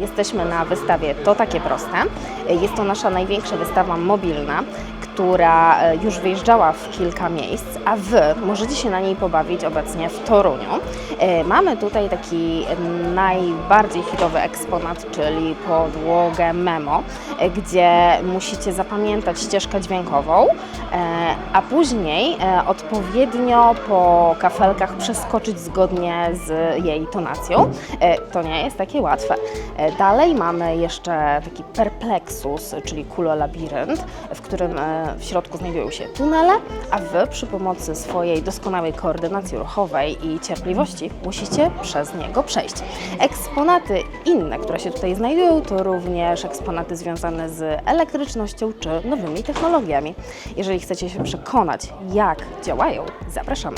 jesteśmy na wystawie To Takie Proste. Jest to nasza największa wystawa mobilna, która e, już wyjeżdżała w kilka miejsc, a Wy możecie się na niej pobawić obecnie w Toruniu. E, Mamy tutaj taki najbardziej hitowy eksponat, czyli podłogę Memo, e, gdzie musicie zapamiętać ścieżkę dźwiękową, e, a później odpowiednio po kafelkach przeskoczyć zgodnie z jej tonacją. To nie jest takie łatwe. Dalej mamy jeszcze taki perplexus, czyli kulolabirynt, w którym w środku znajdują się tunele, a Wy przy pomocy swojej doskonałej koordynacji ruchowej i cierpliwości musicie przez niego przejść. Eksponaty inne, które się tutaj znajdują, to również eksponaty związane z elektrycznością czy nowymi technologiami. Jeżeli chcecie się przekonać, jak działają, zapraszamy.